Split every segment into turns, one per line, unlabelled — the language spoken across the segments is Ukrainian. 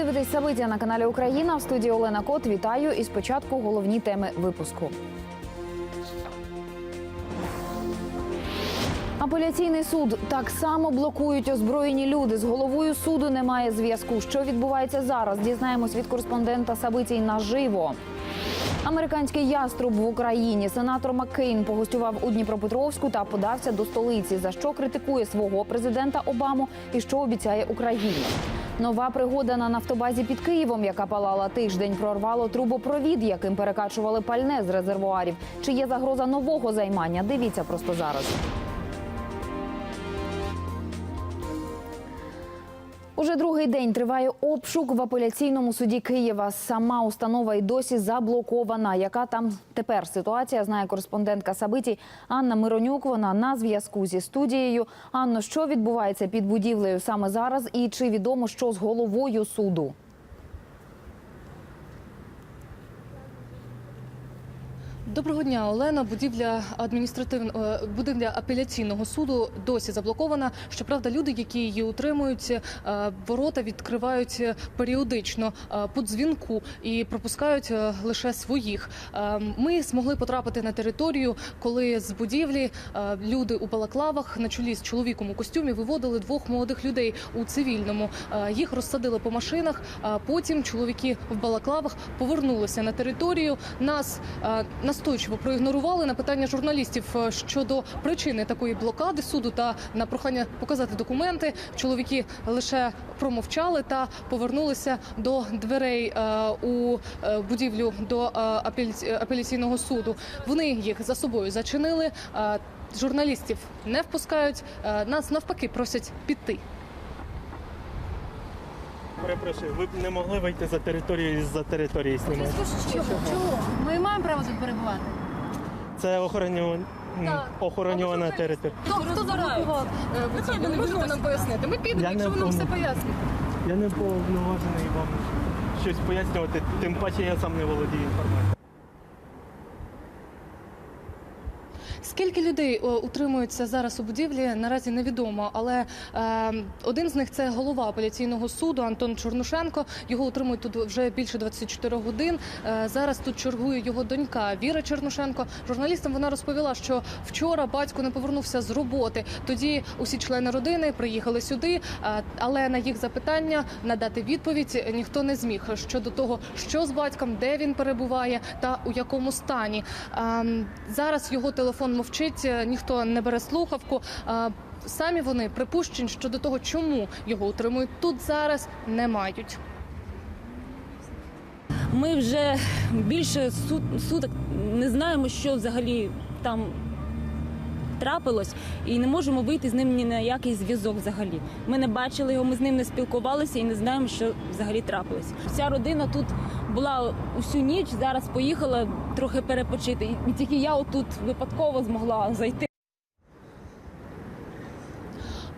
Ви дивитесь Сабиття на каналі Україна в студії Олена Кот. Вітаю і спочатку головні теми випуску. Апеляційний суд так само блокують озброєні люди. З головою суду немає зв'язку. Що відбувається зараз? Дізнаємось від кореспондента Сабитій наживо. Американський яструб в Україні сенатор Маккейн погостював у Дніпропетровську та подався до столиці, за що критикує свого президента Обаму і що обіцяє Україні. Нова пригода на нафтобазі під Києвом, яка палала тиждень, прорвало трубопровід, яким перекачували пальне з резервуарів. Чи є загроза нового займання? Дивіться просто зараз. Уже другий день триває обшук в апеляційному суді Києва. Сама установа й досі заблокована. Яка там тепер ситуація? Знає кореспондентка Сабиті Анна Миронюк. Вона на зв'язку зі студією. Анно, що відбувається під будівлею саме зараз, і чи відомо, що з головою суду?
Доброго дня, Олена. Будівля адміністративного будівля апеляційного суду досі заблокована. Щоправда, люди, які її утримують, е, ворота відкривають періодично е, по дзвінку і пропускають е, лише своїх. Е, Ми змогли потрапити на територію, коли з будівлі е, люди у балаклавах на чолі з чоловіком у костюмі виводили двох молодих людей у цивільному. Е, Їх розсадили по машинах. А потім чоловіки в балаклавах повернулися на територію. Нас е, настойчиво проігнорували на питання журналістів е, щодо причини такої блокади суду та на прохання показати документи. Чоловіки лише промовчали та повернулися до дверей е, у е, будівлю до апеляційного суду. Вони їх за собою зачинили. Журналістів не впускають. Нас навпаки просять піти.
Перепрошую, ви б не могли вийти за територію і за території знімати.
Чому? Чого? Ми маємо право тут перебувати.
Це охоронювана,
Так.
охоронювана територія.
Хто, хто заблокував? Е, Ви не можете нам пояснити. Ми підемо,
Я не
якщо ви нам все
впевнений.
поясните.
Я не повноважений вам щось пояснювати, тим паче я сам не володію інформацією.
Скільки людей о, утримується зараз у будівлі, наразі невідомо. Але е, один з них це голова апеляційного суду Антон Чорнушенко. Його утримують тут вже більше 24 годин. Е, зараз тут чергує його донька Віра Чернушенко. Журналістам вона розповіла, що вчора батько не повернувся з роботи. Тоді усі члени родини приїхали сюди, е, але на їх запитання надати відповідь ніхто не зміг щодо того, що з батьком, де він перебуває та у якому стані. Ем, Зараз його телефон мовчить, е, ніхто не бере слухавку. Е, Самі вони припущень щодо того, чому його утримують тут зараз, не мають.
Ми вже більше сут- суток не знаємо, що взагалі там трапилось, і не можемо вийти з ним ні на який зв'язок взагалі. Ми не бачили його, ми з ним не спілкувалися і не знаємо, що взагалі трапилось. Вся родина тут була усю ніч, зараз поїхала трохи перепочити. І тільки я отут випадково змогла зайти.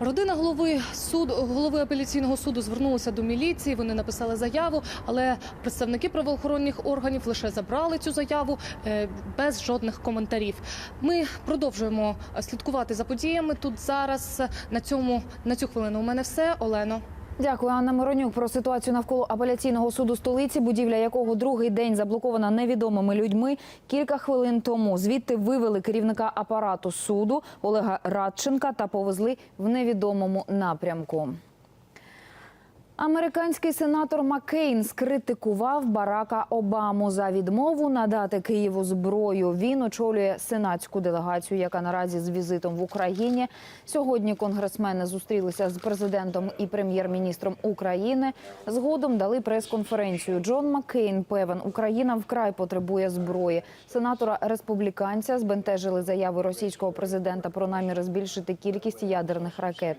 Родина голови суду голови апеляційного суду звернулася до міліції. Вони написали заяву, але представники правоохоронних органів лише забрали цю заяву е, без жодних коментарів. Ми продовжуємо слідкувати за подіями тут зараз. На цьому на цю хвилину у мене все. Олено.
Дякую, Анна Миронюк. Про ситуацію навколо апеляційного суду столиці, будівля якого другий день заблокована невідомими людьми. Кілька хвилин тому звідти вивели керівника апарату суду Олега Радченка та повезли в невідомому напрямку. Американський сенатор Маккейн скритикував Барака Обаму за відмову надати Києву зброю. Він очолює сенатську делегацію, яка наразі з візитом в Україні. Сьогодні конгресмени зустрілися з президентом і прем'єр-міністром України. Згодом дали прес-конференцію. Джон Маккейн певен, Україна вкрай потребує зброї. Сенатора республіканця збентежили заяви російського президента про наміри збільшити кількість ядерних ракет.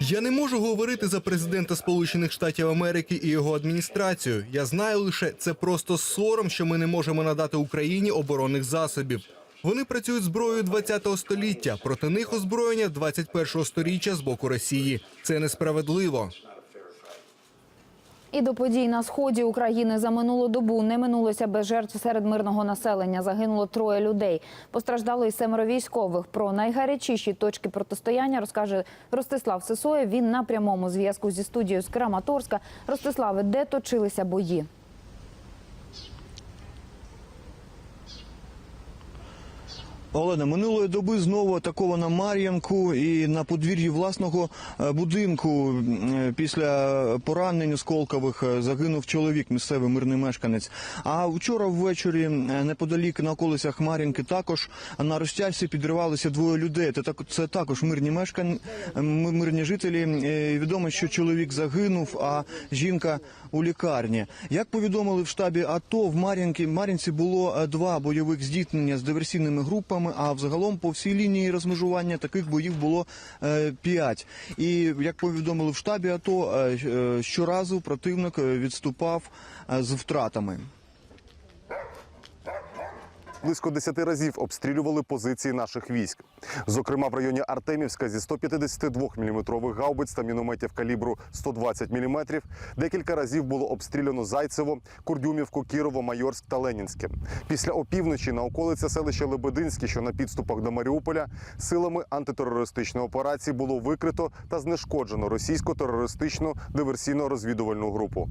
Я не можу говорити за президента Сполучених Штатів Америки і його адміністрацію. Я знаю лише це просто сором, що ми не можемо надати Україні оборонних засобів. Вони працюють зброєю 20-го століття. Проти них озброєння 21-го сторіччя з боку Росії. Це несправедливо.
І до подій на сході України за минулу добу не минулося без жертв серед мирного населення. Загинуло троє людей. Постраждало й семеро військових. Про найгарячіші точки протистояння розкаже Ростислав Сисоєв. Він на прямому зв'язку зі студією з Краматорська. Ростиславе, де точилися бої?
Олена, минулої доби знову атакована Мар'янку і на подвір'ї власного е, будинку е, після поранень осколкових е, загинув чоловік, місцевий мирний мешканець. А вчора ввечері неподалік на околицях Мар'янки також на розтяжці підривалися двоє людей. Це так- Це також мирні мешкан... мирні жителі. Відомо, що чоловік загинув, а жінка у лікарні. Як повідомили в штабі АТО, в Мар'їнці Мар'їнці було е, два бойових здійснення з диверсійними групами. А взагалом по всій лінії розмежування таких боїв було е, п'ять. І як повідомили в штабі АТО, е, щоразу противник е, відступав е, з втратами.
Близько 10 разів обстрілювали позиції наших військ. Зокрема, в районі Артемівська зі 152 мм гаубиць та мінометів калібру 120 мм. Декілька разів було обстріляно Зайцево, Курдюмівку, Кірово, Майорськ та Ленінське. Після опівночі на околиці селища Лебединське, що на підступах до Маріуполя, силами антитерористичної операції було викрито та знешкоджено російську терористичну диверсійно-розвідувальну групу.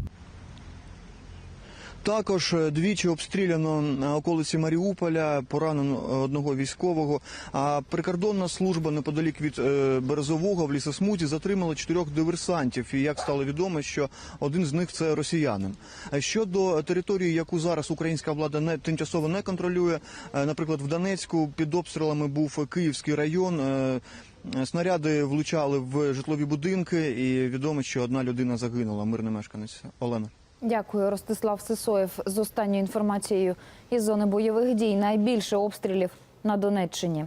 Також е, двічі обстріляно околиці Маріуполя, поранено е, одного військового. А прикордонна служба неподалік від е, Березового в лісосмуті затримала чотирьох диверсантів. І як стало відомо, що один з них це росіянин. Щодо території, яку зараз українська влада не тимчасово не контролює, наприклад, в Донецьку під обстрілами був Київський район. Снаряди влучали в житлові будинки, і відомо, що одна людина загинула. Мирний мешканець Олена.
Дякую, Ростислав Сисоєв. З останньою інформацією із зони бойових дій найбільше обстрілів на Донеччині.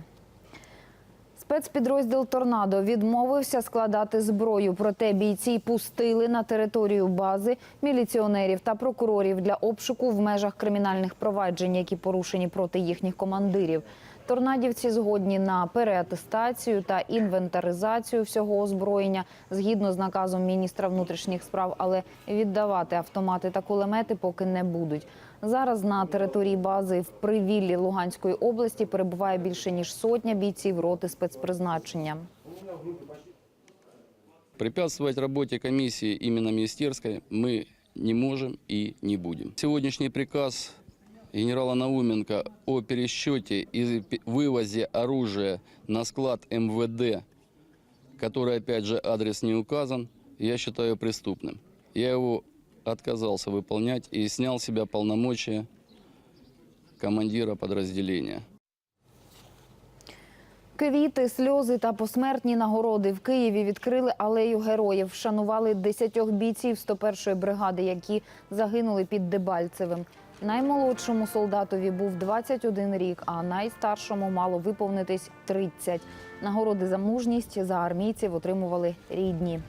Спецпідрозділ Торнадо відмовився складати зброю, проте бійці пустили на територію бази міліціонерів та прокурорів для обшуку в межах кримінальних проваджень, які порушені проти їхніх командирів. Торнадівці згодні на переатестацію та інвентаризацію всього озброєння згідно з наказом міністра внутрішніх справ, але віддавати автомати та кулемети поки не будуть. Зараз на території бази в Привіллі Луганської області перебуває більше ніж сотня бійців роти спецпризначення.
Препятствовать работе комиссии именно министерской мы не можем и не будем. Сегодняшний приказ генерала Науменко о пересчете и пе- вывозе оружия на склад МВД, который, опять же, адрес не указан, я считаю преступным. Я его отказался выполнять и снял с себя полномочия командира подразделения.
Квіти, сльози та посмертні нагороди в Києві відкрили алею героїв. Вшанували десятьох бійців 101-ї бригади, які загинули під Дебальцевим. Наймолодшому солдатові був 21 рік, а найстаршому мало виповнитись 30. Нагороди за мужність за армійців отримували рідні.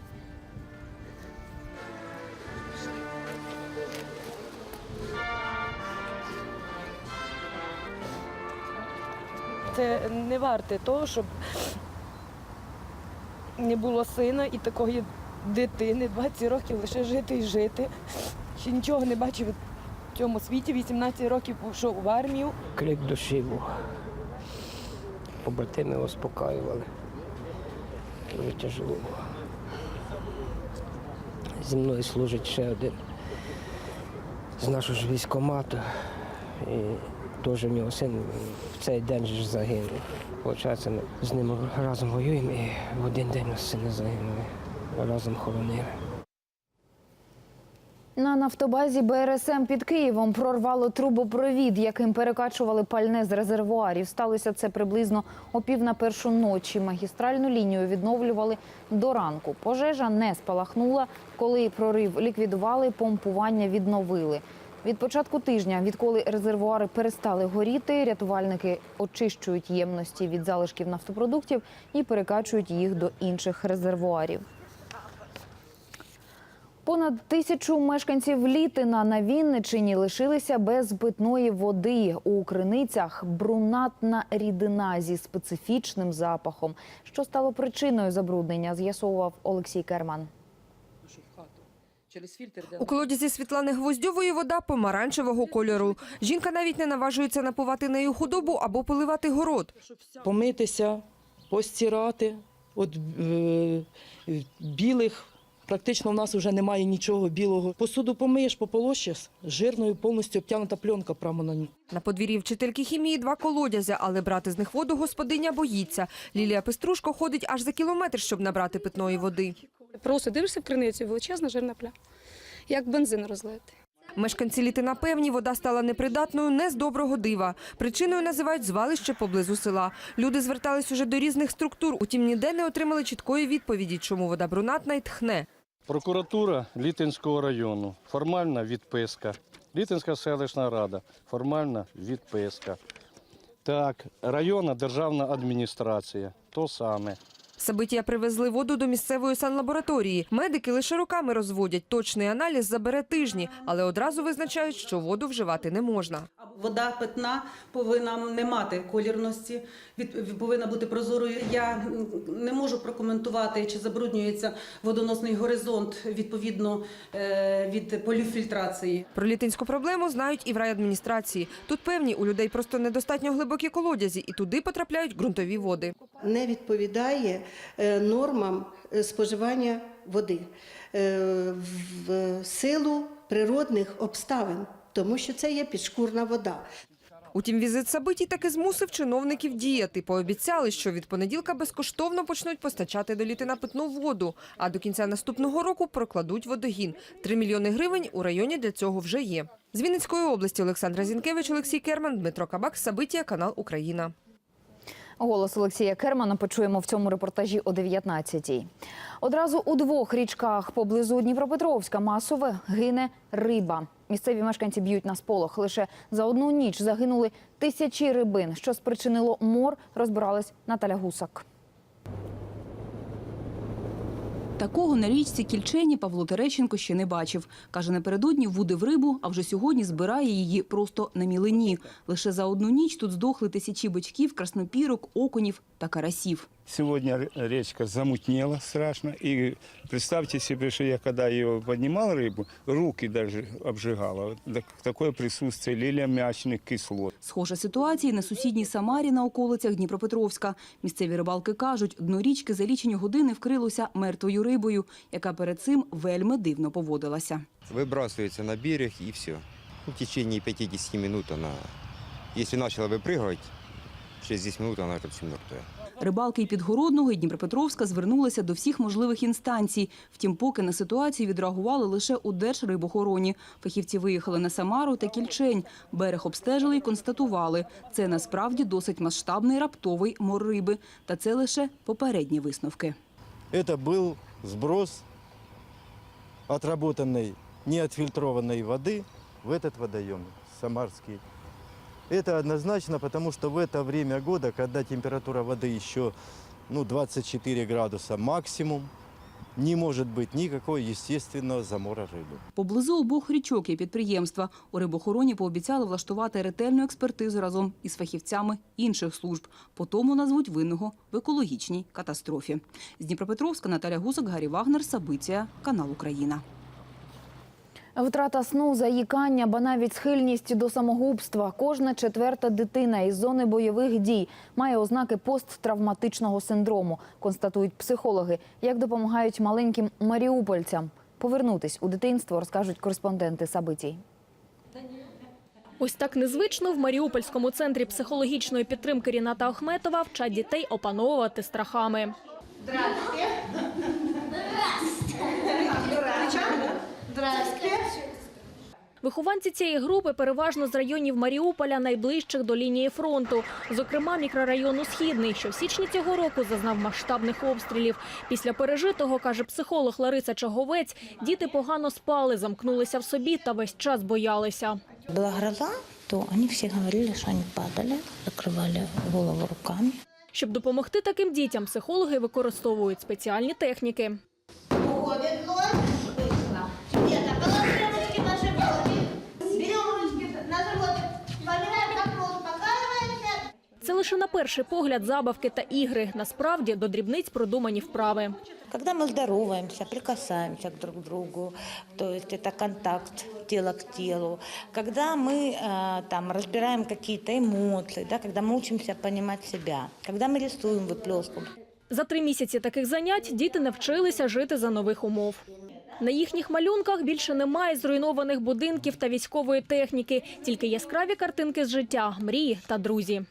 Це не варте того, щоб не було сина і такої дитини, 20 років лише жити і жити. Ще нічого не бачив цьому світі. 18 років пішов в армію.
крик душі був. Побратими успокаювали. Дуже тяжело було. Зі мною служить ще один з нашого ж військкомату. І теж нього син в цей день ж загинув. Получається, ми з ним разом воюємо і в один день нас сини загинули. Разом хоронили.
На нафтобазі БРСМ під Києвом прорвало трубопровід, яким перекачували пальне з резервуарів. Сталося це приблизно о пів на першу ночі. Магістральну лінію відновлювали до ранку. Пожежа не спалахнула. Коли прорив ліквідували, помпування відновили. Від початку тижня, відколи резервуари перестали горіти, рятувальники очищують ємності від залишків нафтопродуктів і перекачують їх до інших резервуарів. Понад тисячу мешканців Літина на Вінничині лишилися без питної води. У криницях брунатна рідина зі специфічним запахом. Що стало причиною забруднення, з'ясовував Олексій Керман.
У колодязі Світлани Гвоздьової вода помаранчевого кольору. Жінка навіть не наважується напувати нею худобу або поливати город.
Помитися, постирати. От е, білих практично в нас вже немає нічого білого. Посуду помиєш, пополощиш, жирною повністю обтягнута пленка прямо на ній.
На подвір'ї вчительки хімії два колодязя, але брати з них воду господиня боїться. Лілія Пеструшко ходить аж за кілометр, щоб набрати питної води.
Просто дивишся в криницю, величезна жирна пля. Як бензин розлити.
Мешканці Літина певні, вода стала непридатною не з доброго дива. Причиною називають звалище поблизу села. Люди звертались уже до різних структур, утім ніде не отримали чіткої відповіді, чому вода брунатна і тхне.
Прокуратура Літинського району. Формальна відписка. Літинська селищна рада. Формальна відписка. Так, районна державна адміністрація. То саме.
Сабитія привезли воду до місцевої санлабораторії. Медики лише руками розводять. Точний аналіз забере тижні, але одразу визначають, що воду вживати не можна.
Вода питна повинна не мати колірності, повинна бути прозорою. Я не можу прокоментувати, чи забруднюється водоносний горизонт відповідно е, від поліфільтрації.
Про літинську проблему знають і в райадміністрації. Тут певні, у людей просто недостатньо глибокі колодязі, і туди потрапляють ґрунтові води.
не відповідає нормам е, споживання води е, в силу природних обставин, тому що це є підшкурна вода.
Утім, візит Сабитій таки змусив чиновників діяти. Пообіцяли, що від понеділка безкоштовно почнуть постачати до літина питну воду, а до кінця наступного року прокладуть водогін. Три мільйони гривень у районі для цього вже є. З Вінницької області Олександра Зінкевич, Олексій Керман, Дмитро Кабак, Сабитія, канал Україна.
Голос Олексія Кермана почуємо в цьому репортажі о 19-й. Одразу у двох річках поблизу Дніпропетровська масове гине риба. Місцеві мешканці б'ють на сполох. Лише за одну ніч загинули тисячі рибин. Що спричинило мор, розбиралась Наталя Гусак.
Такого на річці Кільчені Павло Терещенко ще не бачив. Каже, напередодні вудив рибу, а вже сьогодні збирає її просто на мілині. Лише за одну ніч тут здохли тисячі бичків, краснопірок, окунів та карасів.
Сегодня речка замутнела страшно. И представьте себе, что я когда ее поднимал рыбу, руки даже обжигало. Вот так- Такое присутствие лилиомячных кислот.
Схожа ситуація і на сусідній Самарі на околицях Дніпропетровська. Місцеві рибалки кажуть, дно річки за лічені години вкрилося мертвою рибою, яка перед цим вельми дивно поводилася.
Выбрасывается на берег и все. В течение 50 минут она, если начала выпрыгивать, через 10 минут она уже все мертвая.
Рибалки і Підгородного, і Дніпропетровська звернулися до всіх можливих інстанцій. Втім, поки на ситуацію відреагували лише у Держрибохороні. Фахівці виїхали на Самару та Кільчень. Берег обстежили і констатували. Це насправді досить масштабний раптовий мор риби. Та це лише попередні висновки.
Это был сброс отработанной, неотфильтрованной воды в этот водоем Самарский. Это однозначно, потому что в это время года, когда температура воды еще ну, 24 градуса максимум, не может быть никакого естественного замора рыбы.
Поблизу обох річок є підприємства. У рибохороні пообіцяли влаштувати ретельну експертизу разом із фахівцями інших служб. По тому назвуть винного в екологічній катастрофі. З Дніпропетровська Наталя Гусак, Гаррі Вагнер, Сабиція, канал Україна.
Втрата сну, заїкання, ба навіть схильність до самогубства. Кожна четверта дитина із зони бойових дій має ознаки посттравматичного синдрому, констатують психологи. Як допомагають маленьким маріупольцям повернутись у дитинство, розкажуть кореспонденти Сабитій.
Ось так незвично в Маріупольському центрі психологічної підтримки Ріната Ахметова вчать дітей опановувати страхами. Вихованці цієї групи переважно з районів Маріуполя, найближчих до лінії фронту. Зокрема, мікрорайону Східний, що в січні цього року зазнав масштабних обстрілів. Після пережитого, каже психолог Лариса Чаговець, діти погано спали, замкнулися в собі та весь час боялися.
Была гроза, то они все говорили, что они падали, закрывали голову руками.
Щоб допомогти таким дітям, психологи використовують спеціальні техніки. Це лише на перший погляд забавки та ігри. Насправді до дрібниць продумані вправи.
Когда мы здороваемся, прикасаемся к друг другу, то есть это контакт тела к телу. Когда мы э, там разбираем какие-то эмоции, да, когда мы учимся понимать себя, когда мы рисуем выплеском.
За три місяці таких занять діти навчилися жити за нових умов. На їхніх малюнках більше немає зруйнованих будинків та військової техніки, тільки яскраві картинки з життя, мрії та друзі.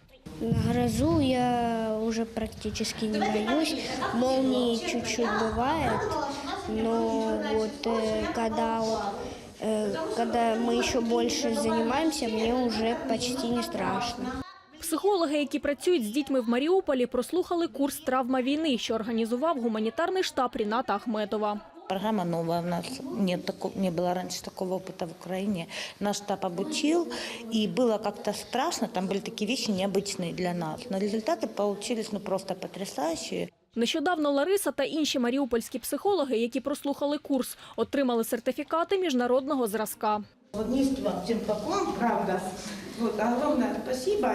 На грозу я уже практически не боюсь. Молнии чуть-чуть бывает, но вот э, когда, вот, э, когда мы еще больше занимаемся, мне уже почти не страшно.
Психологи, які працюють з дітьми в Маріуполі, прослухали курс травма війни, що організував гуманітарний штаб Ріната Ахметова.
Программа новая у нас, нет, тако- не было раньше такого опыта в Украине. Наш штаб обучил, и было как-то страшно, там были такие вещи необычные для нас. Но результаты получились ну, просто потрясающие.
Нещодавно Лариса та інші маріупольські психологи, які прослухали курс, отримали сертифікати міжнародного зразка.
Вниз вам всем поклон, правда. Вот, огромное спасибо.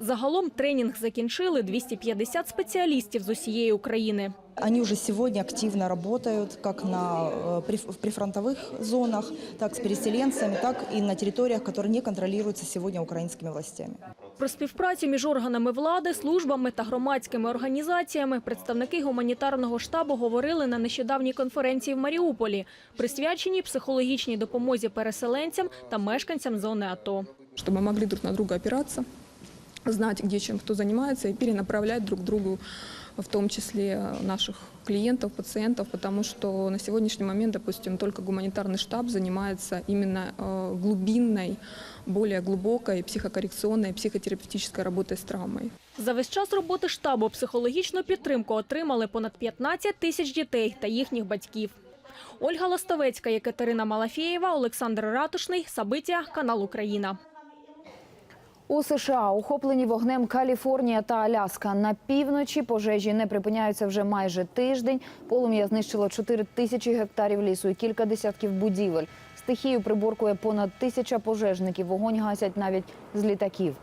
Загалом тренінг закінчили 250 спеціалістів з усієї України.
Они уже сегодня активно работают как на, э, приф- в прифронтовых зонах, так с переселенцами, так и на территориях, которые не контролируются сегодня украинскими властями.
Про співпрацю між органами влади, службами та громадськими організаціями представники гуманітарного штабу говорили на нещодавній конференції в Маріуполі, присвяченій психологічній допомозі переселенцям та мешканцям зони АТО.
чтобы могли друг на друга опираться, знать, где чем кто занимается, и перенаправлять друг другу, в том числе наших клиентов, пациентов, потому что на сегодняшний момент, допустим, только гуманитарный штаб занимается именно э, глубинной, более глубокой психокоррекционной, психотерапевтической работой с травмой.
За весь час роботи штабу психологічну підтримку отримали понад 15 тисяч дітей та їхніх батьків. Ольга Ластовецька, Екатерина Малафєєва, Олександр Ратушний, Сабиття, канал Україна.
У США охоплені вогнем Каліфорнія та Аляска. На півночі пожежі не припиняються вже майже тиждень. Полум'я знищило 4 тисячі гектарів лісу і кілька десятків будівель. Стихію приборкує понад тисяча пожежників. Вогонь гасять навіть з літаків.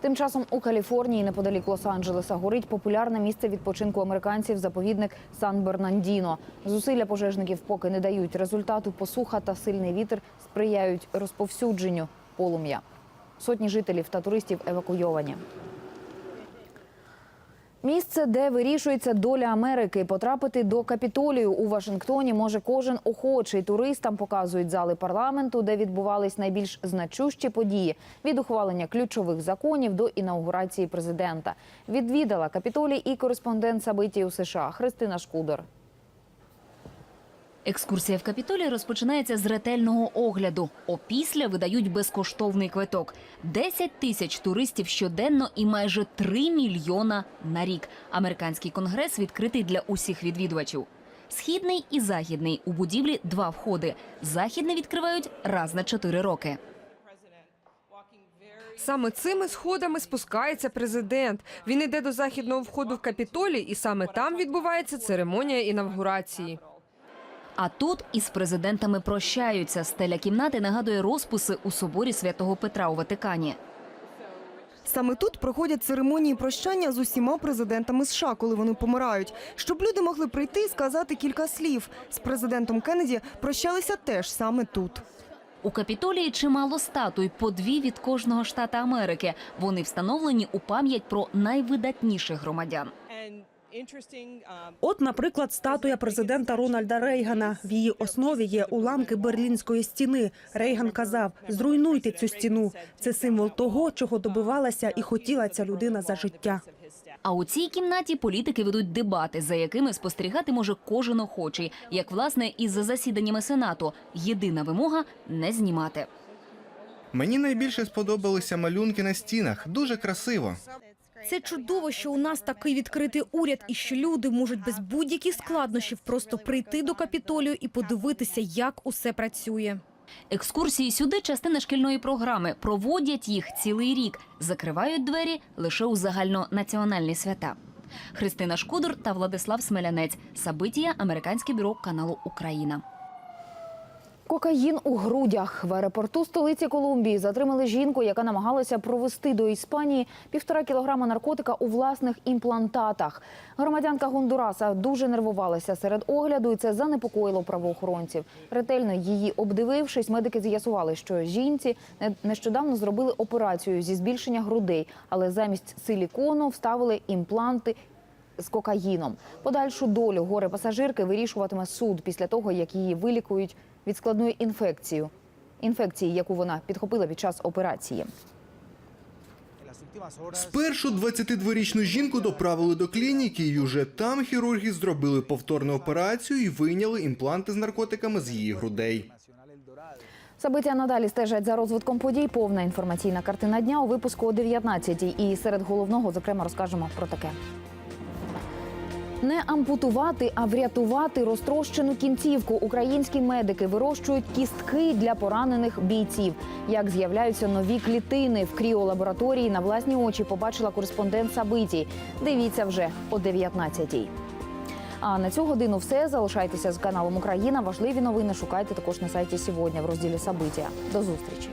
Тим часом у Каліфорнії, неподалік Лос-Анджелеса, горить популярне місце відпочинку американців заповідник Сан-Бернандіно. Зусилля пожежників поки не дають результату. Посуха та сильний вітер сприяють розповсюдженню полум'я. Сотні жителів та туристів евакуйовані. Місце, де вирішується доля Америки, потрапити до капітолію у Вашингтоні може кожен охочий. Туристам показують зали парламенту, де відбувались найбільш значущі події від ухвалення ключових законів до інаугурації президента. Відвідала капітолій і кореспондент Сабиті у США Христина Шкудор.
Екскурсія в Капітолії розпочинається з ретельного огляду. Опісля видають безкоштовний квиток. 10 тисяч туристів щоденно і майже 3 мільйона на рік. Американський конгрес відкритий для усіх відвідувачів. Східний і західний у будівлі два входи. Західний відкривають раз на 4 роки.
Саме цими сходами спускається президент. Він іде до західного входу в Капітолій, і саме там відбувається церемонія інавгурації.
А тут із президентами прощаються. Стеля кімнати нагадує розписи у соборі святого Петра у Ватикані.
Саме тут проходять церемонії прощання з усіма президентами США, коли вони помирають, щоб люди могли прийти і сказати кілька слів. З президентом Кеннеді прощалися теж саме тут.
У Капітолії чимало статуй, по дві від кожного штата Америки. Вони встановлені у пам'ять про найвидатніших громадян.
От, наприклад, статуя президента Рональда Рейгана. В її основі є уламки Берлінської стіни. Рейган казав: зруйнуйте цю стіну. Це символ того, чого добивалася і хотіла ця людина за життя.
А у цій кімнаті політики ведуть дебати, за якими спостерігати може кожен охочий, як власне і за засіданнями сенату. Єдина вимога не знімати.
Мені найбільше сподобалися малюнки на стінах. Дуже красиво.
Це чудово, що у нас такий відкритий уряд, і що люди можуть без будь-яких складнощів просто прийти до капітолію і подивитися, як усе працює.
Екскурсії сюди частина шкільної програми. Проводять їх цілий рік. Закривають двері лише у загальнонаціональні свята. Христина Шкудор та Владислав Смелянець. Сабитія, американське бюро каналу Україна.
Кокаїн у грудях в аеропорту столиці Колумбії затримали жінку, яка намагалася провести до Іспанії півтора кілограма наркотика у власних імплантатах. Громадянка Гондураса дуже нервувалася серед огляду, і це занепокоїло правоохоронців. Ретельно її обдивившись, медики з'ясували, що жінці не- нещодавно зробили операцію зі збільшення грудей, але замість силікону вставили імпланти з кокаїном. Подальшу долю горе пасажирки вирішуватиме суд після того, як її вилікують від складної інфекції, інфекції, яку вона підхопила під час операції.
Спершу 22-річну жінку доправили до клініки, і уже там хірурги зробили повторну операцію і вийняли імпланти з наркотиками з її грудей.
Собиття надалі стежать за розвитком подій. Повна інформаційна картина дня у випуску о 19-й. І серед головного, зокрема, розкажемо про таке. Не ампутувати, а врятувати розтрощену кінцівку. Українські медики вирощують кістки для поранених бійців. Як з'являються нові клітини в кріолабораторії, на власні очі побачила кореспондент Сабиті. Дивіться вже о 19-й. А на цю годину все. Залишайтеся з каналом Україна. Важливі новини шукайте також на сайті сьогодні в розділі Сабиття. До зустрічі.